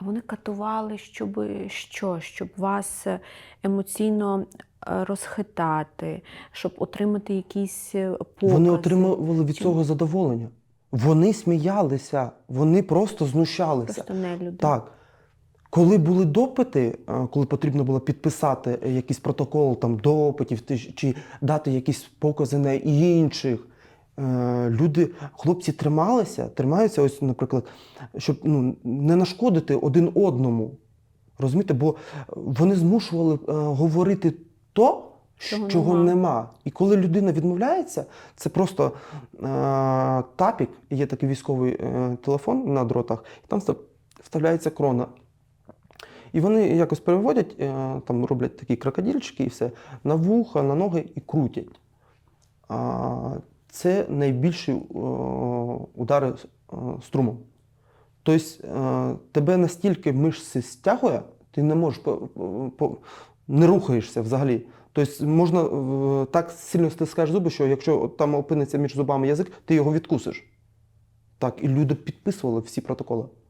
А вони катували, щоб що? Щоб вас е, емоційно е, розхитати, щоб отримати якісь е, покази. Вони отримували від цього задоволення. Вони сміялися, вони просто знущалися. Просто не люди. Так. Коли були допити, коли потрібно було підписати якийсь протокол там, допитів чи дати якісь покази на інших, люди, хлопці трималися, тримаються, ось, наприклад, щоб ну, не нашкодити один одному. Розумієте, бо вони змушували е, говорити то, Чого чого, нема. нема. І коли людина відмовляється, це просто е, тапік, є такий військовий е, телефон на дротах, і там вставляється крона. І вони якось переводять, е, там роблять такі крокодильчики і все, на вуха, на ноги і крутять. А, це найбільші е, удари е, струмом. Тобто тебе настільки мишці стягує, ти не можеш не рухаєшся взагалі. Тобто можна так сильно стискаєш зуби, що якщо там опиниться між зубами язик, ти його відкусиш. Так, і люди підписували всі протоколи.